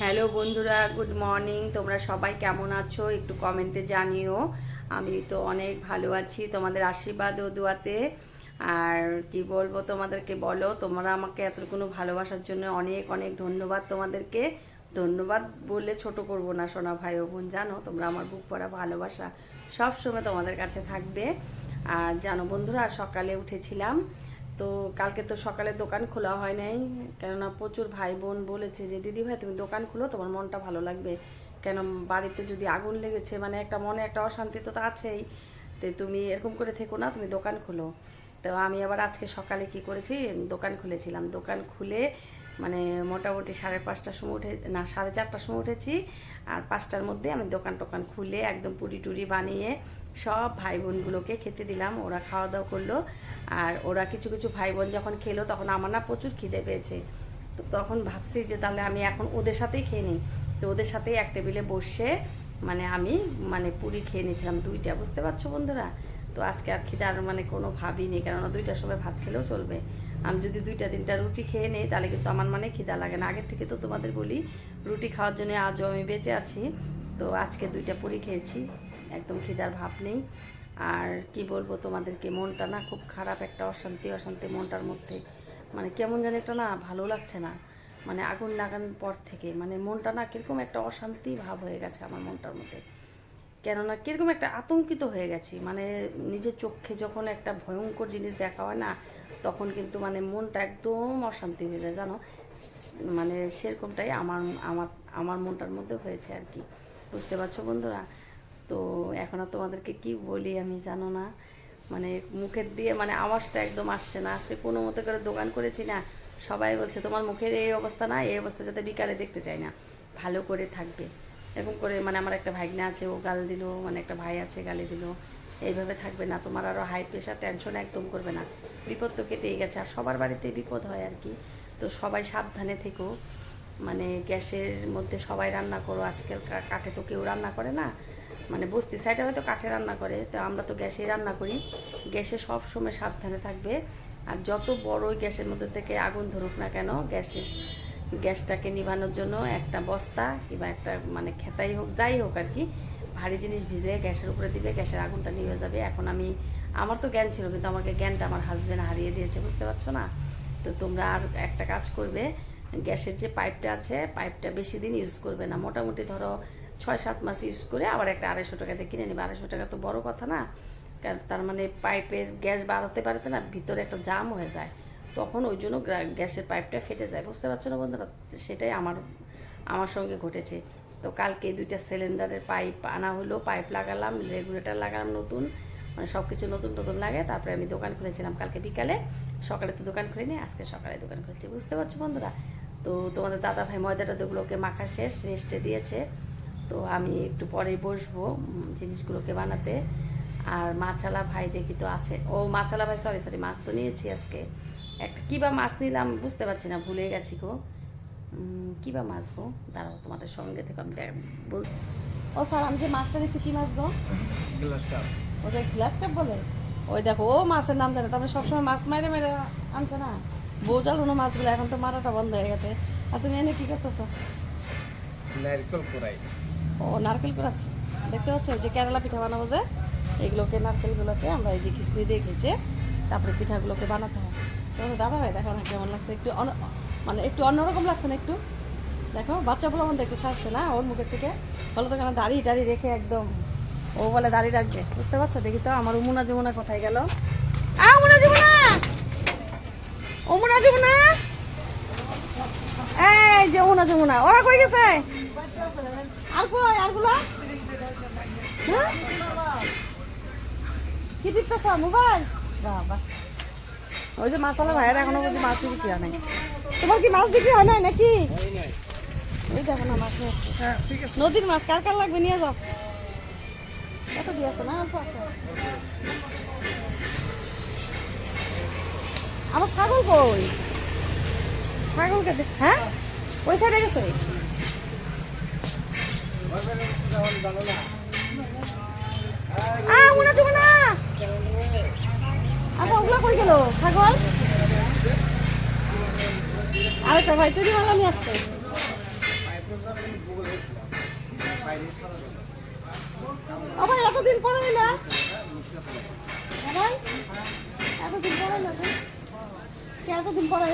Hello বন্ধুরা, good morning. তোমরা সবাই কেমন আছো? একটু কমেন্টে জানিও। আমি তো অনেক ভালো আছি, তোমাদের আশীর্বাদ ও দোয়াতে। আর কি বলব তোমাদেরকে বলো, তোমরা আমাকে এতটুকুনো ভালোবাসার জন্য অনেক অনেক ধন্যবাদ তোমাদেরকে। ধন্যবাদ বললে ছোট করব না, সোনা ভাই ও বোন, জানো? তোমরা আমার বুক পড়া ভালোবাসা সব সময় তোমাদের কাছে থাকবে। আর জানো বন্ধুরা, সকালে উঠেছিলাম তো কালকে তো সকালে দোকান খোলা হয় নাই। কেননা প্রচুর ভাই বোন বলেছে যে, দিদি ভাই, তুমি দোকান খুলো, তোমার মনটা ভালো লাগবে। কেন বাড়িতে যদি আগুন লেগেছে মানে একটা মনে একটা অশান্তি তো আছেই। তো তুমি এরকম করে থেকো না, তুমি দোকান খুলো। তো আমি আবার আজকে সকালে কি করেছি, দোকান খুলেছিলাম। দোকান খুলে মানে মোটামুটি সাড়ে পাঁচটার সময় উঠে, না, সাড়ে চারটার সময় উঠেছি। আর পাঁচটার মধ্যে আমি দোকান টোকান খুলে একদম পুরি টুরি বানিয়ে সব ভাই বোনগুলোকে খেতে দিলাম, ওরা খাওয়া দাওয়া করল, আর ওরা কিছু কিছু ভাই বোন যখন খেলো তখন আমার না প্রচুর খিদে পেয়েছে। তো তখন ভাবছি যে তাহলে আমি এখন ওদের সাথেই খেয়ে নিই। তো ওদের সাথেই এক টেবিলে বসে মানে আমি মানে পুরি খেয়ে নিয়েছিলাম দুইটা, বুঝতে পারছ বন্ধুরা? তো আজকে আর খিদে আর মানে কোনো ভাবি ভাবিনি কেননা দুইটার সময় ভাত খেলেও চলবে। আমি যদি দুইটা, তিনটা রুটি খেয়ে নিই তাহলে কিন্তু আমার মানে খিদা লাগে না। আগের থেকে তো তোমাদের বলি, রুটি খাওয়ার জন্য আজও আমি বেঁচে আছি। তো আজকে দুইটা পুরি খেয়েছি। একদম খিদার ভাব নেই। আর কি বলব তোমাদেরকে, মনটা না খুব খারাপ, একটা অশান্তি অশান্তি মনটার মধ্যে। মানে কেমন যেন একটা না ভালো লাগছে না। মানে আগুন লাগানোর পর থেকে মানে মনটা না কীরকম একটা অশান্তি ভাব হয়ে গেছে আমার মনটার মধ্যে। কেননা কীরকম একটা আতঙ্কিত হয়ে গেছি। মানে নিজের চোখে যখন একটা ভয়ঙ্কর জিনিস দেখা হয় না, তখন কিন্তু মানে মনটা একদম অশান্তি হয়ে যায়, জানো? মানে সেরকমটাই আমার আমার আমার মনটার মধ্যে হয়েছে আর কি। বুঝতে পারছ বন্ধুরা? তো এখন আর তোমাদেরকে কি বলি আমি জানো না। মানে মুখের দিয়ে মানে আওয়াজটা একদম আসছে না। আজকে কোনো মতো করে দোকান করেছি না। সবাই বলছে, তোমার মুখের এই অবস্থা না, এই অবস্থা যাতে বিকালে দেখতে চাই না। ভালো করে থাকবে। এরকম করে মানে আমার একটা ভাগনা আছে, ও গাল দিল মানে একটা ভাই আছে, গালি দিল। এইভাবে থাকবে না। তোমার আরও হাই প্রেশার টেনশন একদম করবে না। বিপদ তো কেটেই গেছে। আর সবার বাড়িতে বিপদ হয় আর কি। তো সবাই সাবধানে থেকো। মানে গ্যাসের মধ্যে সবাই রান্না করো। আজকাল কাঠে তো কেউ রান্না করে না। মানে বস্তি সাইডে হয়তো কাঠে রান্না করে, তো আমরা তো গ্যাসেই রান্না করি। গ্যাসে সব সময় সাবধানে থাকবে। আর যত বড় ওই গ্যাসের মধ্যে থেকে আগুন ধরুক না কেন, গ্যাসের গ্যাসটাকে নিভানোর জন্য একটা বস্তা কিংবা একটা মানে খেতাই হোক, যাই হোক আর কি, ভারী জিনিস ভিজে গ্যাসের উপরে দিবে, গ্যাসের আগুনটা নিভে যাবে। এখন আমি, আমার তো জ্ঞান ছিল, কিন্তু আমাকে জ্ঞানটা আমার হাজব্যান্ড হারিয়ে দিয়েছে, বুঝতে পারছ না? তো তোমরা আর একটা কাজ করবে, গ্যাসের যে পাইপটা আছে পাইপটা বেশি দিন ইউজ করবে না। মোটামুটি ধরো ছয় সাত মাস ইউজ করে আবার একটা আড়াইশো টাকাতে কিনে নেবে। আড়াইশো টাকা তো বড় কথা না। তার মানে পাইপের গ্যাস বাড়াতে পারতে না ভিতরে একটা জাম হয়ে যায়। তখন ওই জন্য গ্যাসের পাইপটা ফেটে যায়। বুঝতে পারছ না বন্ধুরা? সেটাই আমার আমার সঙ্গে ঘটেছে। তো কালকে দুইটা সিলিন্ডারের পাইপ আনা হলো। পাইপ লাগালাম রেগুলেটর লাগালাম নতুন। মানে সব কিছু নতুন নতুন লাগে। তারপরে আমি দোকান খুলেছিলাম কালকে বিকালে। সকালে তো দোকান খুলিনি, আজকে সকালে দোকান খুলেছি। বুঝতে পারছ বন্ধুরা? তো তোমাদের দাদা ভাই ময়দাটা দুগুলোকে মাখা শেষ রেস্টে দিয়েছে। তো আমি একটু পরে বসবো জিনিসগুলোকে বানাতে। আর মাছালা ভাই দেখি তো আছে। ও মাছালা ভাই সরি সরি মাছ তো নিয়েছি আজকে। একটা কী বা মাছ নিলাম বুঝতে পারছি না ভুলে গেছি গো। কী বা মাছ গো? দাঁড়াও তোমাদের সঙ্গে থেকে আমি বল ও স্যার আমি যে মাছটা নিয়েছি কী মাছ গো? Glass cup. ওটা গ্লাস কাপ বলে? ওই দেখো ও মাছের নাম জানে তারপরে সবসময় মাছ মাইরে মেরে আনছে না। বোঝাল কোনো মাছগুলো এখন তো মারাটা বন্ধ হয়ে গেছে। আর তুমি এনে কী করতেছো? নারকেল ও নারকেল কুড়াচ্ছি দেখতে পাচ্ছ যে কেরালা পিঠা বানাবো যে, এগুলোকে, নারকেলগুলোকে আমরা এই যে খিচড়ি দিয়ে খেয়েছে তারপরে পিঠাগুলোকে বানাতে হয় তো দাদা ভাই দেখো না কেমন লাগছে, একটু মানে একটু অন্যরকম লাগছে না একটু? দেখো বাচ্চা বলে আমাদের একটু সাজছে না? ওর মুখের থেকে। বলে তো, কেন দাড়ি টাড়ি রেখে একদম, ও বলে দাড়ি রাখবে। বুঝতে পারছ? দেখি তো, আমার উমুনা যমুনা কোথায় গেল? যমুনা! যমুনা! যমুনা, ওরা কই গেছে? আর কই আরগুলো হ্যাঁ? কি দেখতেছ মোবাইল? বাবা। ওই যে মাসালা ভাইয়ের এখনও বুঝি মাছ বিক্রি হয় নাই। তোমার কি মাছ বিক্রি হয় নাই নাকি? এই দেখো না মাছ। হ্যাঁ ঠিক আছে। নদীর মাছ কার কার লাগবে নিয়ে যাও। কত দিয়ে আছে না? অল্প আছে। আমার ছাগল কই? ছাগলকে হ্যাঁ? ওই সাইডে গেছে? না মনে যাব না। আচ্ছা ছাগল? আরেকটা ভাই, চুরি মালা নিয়ে আসছে। আবার এতদিন পরে লুচা এতদিন পরে? কে এতদিন পরে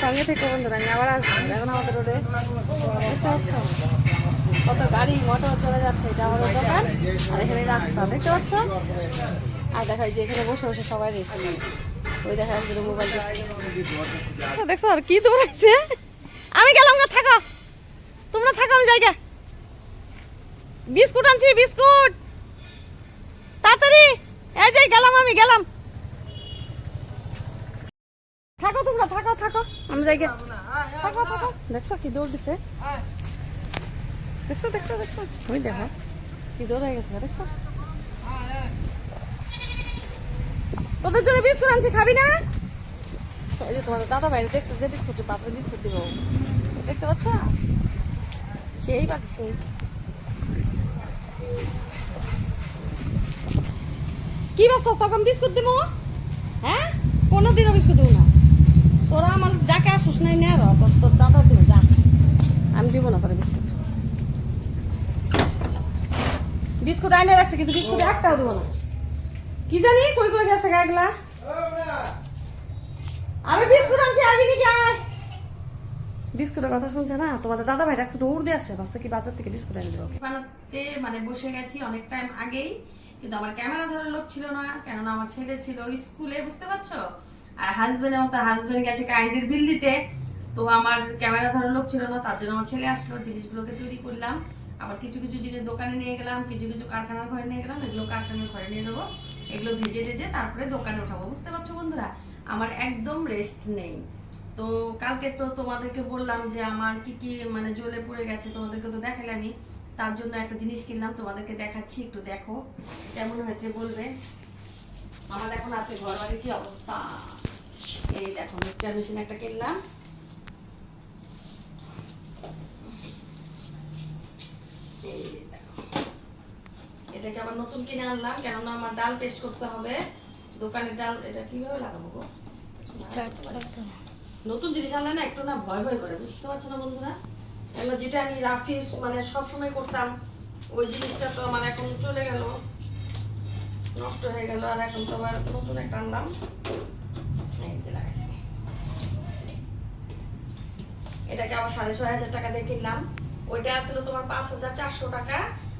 সঙ্গে থেকে বন্ধুরা আমি আবার আসব। এখন আমাদের রোডে। দেখতে পাচ্ছ? কত গাড়ি মোটর চলে যাচ্ছে এটা আমাদের দোকান। আর এখানে রাস্তা দেখতে পাচ্ছ? আর দেখা যে এখানে বসে বসে সবাই রেস্ট ওই দেখা যাচ্ছে মোবাইল দেখছ। আর কি দৌড়াইছে আমি গেলাম গা থাকো। তোমরা থাকো আমি জায়গা বিস্কুট আনছি বিস্কুট। তাড়াতাড়ি। এই যে গেলাম আমি, গেলাম। থাকো তোমরা, থাকো থাকো। আমি জায়গা থাকো থাকো। দেখছ কি দৌড় দিছে? দেখছ দেখছ দেখছ? ওই কি দৌড় হয়ে গেছে দেখছ? তোদের জন্য বিস্কুট আনছি, খাবি না? ওই যে তোমাদের দাদা বাইরে দেখছ যে বিস্কুট পাবছে বিস্কুট দিব। দেখতে পাচ্ছ? সেই পাচ্ছি কি ব্যস্ত তখন বিস্কুট দিব হ্যাঁ? কোনো দিনও বিস্কুট দিব না। তোরা আমার ডাকে আসুস নাই নে তোর তোর দাদা দিব যা। আমি দিব না তোর বিস্কুট। বিস্কুট আইনে রাখছে, কিন্তু বিস্কুট একটাও দিব না। কি জানি, কই কই গেছে গাগলা আমি বিস্কুট আনছি নাকি আয়? বিস্কুটের কথা শুনছে না? তোমাদের দাদা ভাই রাখছে দৌড় দিয়ে আসে ভাবছে কি বাজার থেকে বিস্কুট এনে দেবো। বানাতে মানে বসে গেছি অনেক টাইম আগেই। কিন্তু আমার ক্যামেরা ধরার লোক ছিল না, কেননা আমার ছেলে ছিল স্কুলে, বুঝতে পারছ? আর হাজবেন্ডের মতো হাজবেন্ড গেছে কারেন্টের বিল দিতে। তো আমার ক্যামেরা ধরার লোক ছিল না, তার জন্য আমার ছেলে আসলো, জিনিসগুলোকে তৈরি করলাম। আবার কিছু কিছু জিনিস দোকানে নিয়ে গেলাম, কিছু কিছু কারখানার ঘরে নিয়ে গেলাম, এগুলো কারখানার ঘরে নিয়ে যাব। এগুলো ভেজে ভেজে তারপরে দোকানে উঠাবো, বুঝতে পারছ বন্ধুরা? আমার একদম রেস্ট নেই। তো কালকে তো তোমাদেরকে বললাম যে আমার কি কি মানে জ্বলে পড়ে গেছে, তোমাদেরকে তো দেখালামই। তার জন্য একটা জিনিস কিনলাম তোমাদেরকে দেখাচ্ছি একটু দেখো। কেমন হয়েছে বলবে? আমার এখন আছে ঘর বাড়ির কি অবস্থা? এই দেখো মিক্সচার মেশিন একটা কিনলাম। এটাকে আবার নতুন কিনে আনলাম কেননা আমার ডাল পেস্ট করতে হবে। দোকানের ডাল এটা কীভাবে লাগাবো গো? নতুন জিনিস আনলে না একটু না ভয় ভয় করে বুঝতে পারছ না বন্ধুরা? যেটা আমি রাফি মানে সবসময় করতাম, ওই জিনিসটা তো আমার এখন চলে গেল, নষ্ট হয়ে গেল, আর এখন তো আবার নতুন একটা আনলাম। এটাকে আবার সাড়ে ছয় হাজার টাকা দিয়ে কিনলাম। ওইটা আসলে তোমার পাঁচ হাজার চারশো টাকা,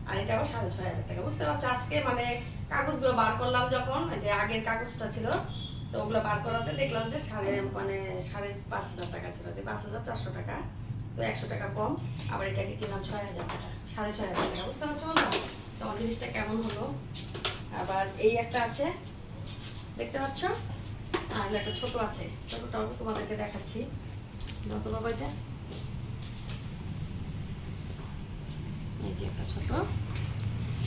আর এটা আবার সাড়ে ছয় হাজার টাকা। বুঝতে পারছ? আজকে মানে কাগজগুলো বার করলাম যখন যে আগের কাগজটা ছিল, তো ওগুলো বার করাতে দেখলাম যে সাড়ে মানে সাড়ে পাঁচ হাজার টাকা ছিল, পাঁচ হাজার চারশো টাকা। তো একশো টাকা কম, আবার এটাকে কিনলাম ছয় হাজার টাকা, সাড়ে ছয় হাজার টাকা। বুঝতে পারছ না তোমার জিনিসটা কেমন হলো? আবার এই একটা আছে, দেখতে পাচ্ছ? আর একটা ছোট আছে ছোটটাও তোমাদেরকে দেখাচ্ছি। যত বাবা এই যে একটা ছোট।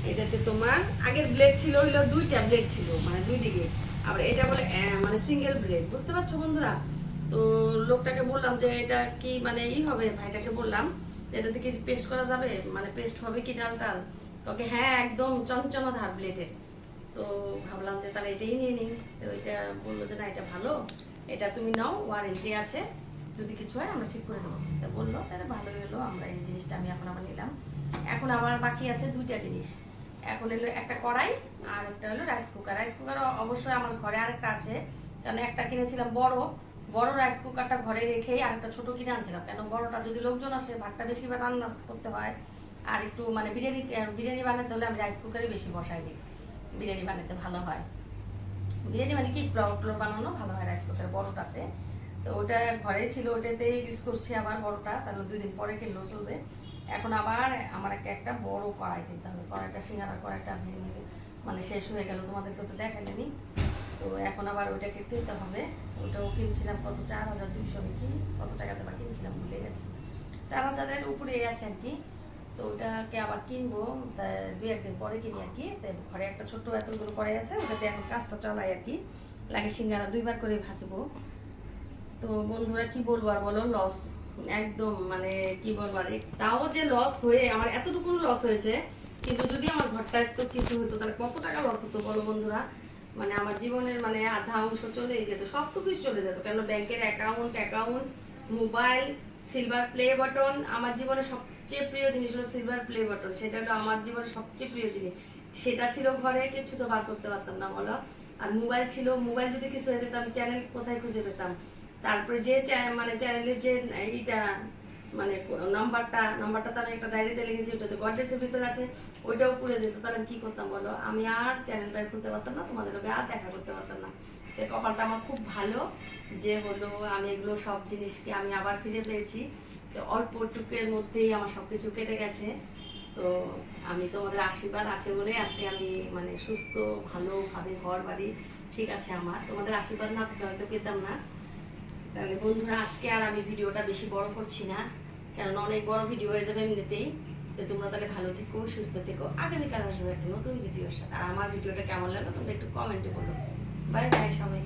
এটাতে তোমার, আগের ব্লেড ছিল হইল দুইটা ব্লেড ছিল মানে দুই দিকে। আবার এটা বলে মানে সিঙ্গেল ব্লেড বুঝতে পারছ বন্ধুরা? তো লোকটাকে বললাম যে এটা কি মানে ই হবে? ভাইটাকে বললাম এটা থেকে পেস্ট করা যাবে? মানে পেস্ট হবে কি ডাল ডাল? ওকে হ্যাঁ একদম চঞ্চনা ধার ব্লেডের তো ভাবলাম যে তাহলে এটাই নিয়ে নিই। তো এটা বলল যে না, এটা ভালো। এটা তুমি নাও ওয়ারেন্টি আছে। যদি কিছু হয় আমরা ঠিক করে দেবো। তা বলল, তাহলে ভালো হলো, আমরা এই জিনিসটা আমি এখন আবার নিলাম। এখন আমার বাকি আছে দুইটা জিনিস। এখন এলো একটা কড়াই আর একটা হলো রাইস কুকার রাইস কুকার অবশ্যই আমার ঘরে আরেকটা আছে। কারণ একটা কিনেছিলাম বড় বড় রাইস কুকারটা ঘরে রেখেই আরেকটা ছোট কিনে আনছিলাম কেন? বড়টা যদি লোকজন আসে, ভাতটা বেশি রান্না করতে হয়, আর একটু মানে বিরিয়ানি বিরিয়ানি বানাতে হলে আমি রাইস কুকারে বেশি বসাই দিই। বিরিয়ানি বানাতে ভালো হয়। বিরিয়ানি মানে কি? পোলাও টোলাও বানানো ভালো হয় রাইস কুকারে বড়টাতে। তো ওটা ঘরে ছিল, ওটাতেই ইউজ করছি আবার বড়টা। তাহলে দুই দিন পরে কিনলেও চলবে। এখন আবার আমার একটা একটা বড় কড়াই কিনতে হবে। কড়াইটা সিঙ্গারা কড়াইটা ভেঙে মানে শেষ হয়ে গেল, তোমাদেরকে তো দেখালেনি তো এখন আবার ওইটাকে কিনতে হবে। ওটাও কিনছিলাম কত? চার হাজার দুইশো কি কত টাকাতে বা কিনছিলাম ভুলে গেছি। চার হাজারের উপরে আছে আর কি। তো ওটাকে আবার কিনবো, তা দুই একদিন পরে কিনি আর কি। ঘরে একটা ছোট্ট এতগুলো কড়াই আছে ওটাতে এখন কাজটা চালাই আর কি। লাগে সিঙ্গারা দুইবার করে ভাজবো। তো বন্ধুরা কি বলব আর বলো? লস একদম মানে কি বলব আর তাও যে লস হয়ে আমার এতটুকু লস হয়েছে। কিন্তু যদি আমার ঘরটা একটু কিছু হতো, তাহলে কত টাকা লস হতো বলো বন্ধুরা? মানে আমার জীবনের মানে আধা অংশ চলেই যেত সবটুকুই চলে যেত। কেন ব্যাংকের account account mobile silver play button আমার জীবনের সবচেয়ে প্রিয় জিনিস হলো সিলভার প্লে বাটন সেটা হলো আমার জীবনের সবচেয়ে প্রিয় জিনিস। সেটা ছিল ঘরে কিছু তো বার করতে পারতাম না, বলো। আর মোবাইল ছিল মোবাইল যদি কিছু হয়ে যেত আমি চ্যানেল কোথায় খুঁজে পেতাম? তারপরে যে মানে চ্যানেলের যে এইটা মানে নাম্বারটা নাম্বারটা তো আমি একটা ডায়েরিতে লিখেছি ওটা তো গডরেজের ভিতরে আছে, ওইটাও পুড়ে যেত, তাহলে কি করতাম বলো? আমি আর চ্যানেলটা খুলতে পারতাম না, তোমাদের লগে আর দেখা করতে পারতাম না। তো কপালটা আমার খুব ভালো যে হলো আমি এগুলো সব জিনিসকে আমি আবার ফিরে পেয়েছি। তো অল্প টুকের মধ্যেই আমার সব কিছু কেটে গেছে। তো আমি তোমাদের আশীর্বাদ আছে বলে আজকে আমি মানে সুস্থ, ভালোভাবে ঘর বাড়ি ঠিক আছে আমার। তোমাদের আশীর্বাদ না থাকলে হয়তো পেতাম না। তাহলে বন্ধুরা, আজকে আর আমি ভিডিওটা বেশি বড় করছি না। কেননা অনেক বড় ভিডিও হয়ে যাবে এমনিতেই। তো তোমরা তাহলে ভালো থেকো, সুস্থ থেকো। আগামীকাল আসবে একটা নতুন ভিডিওর সাথে। আর আমার ভিডিওটা কেমন লাগল তোমরা একটু কমেন্টে বলো। বাই বাই সবাই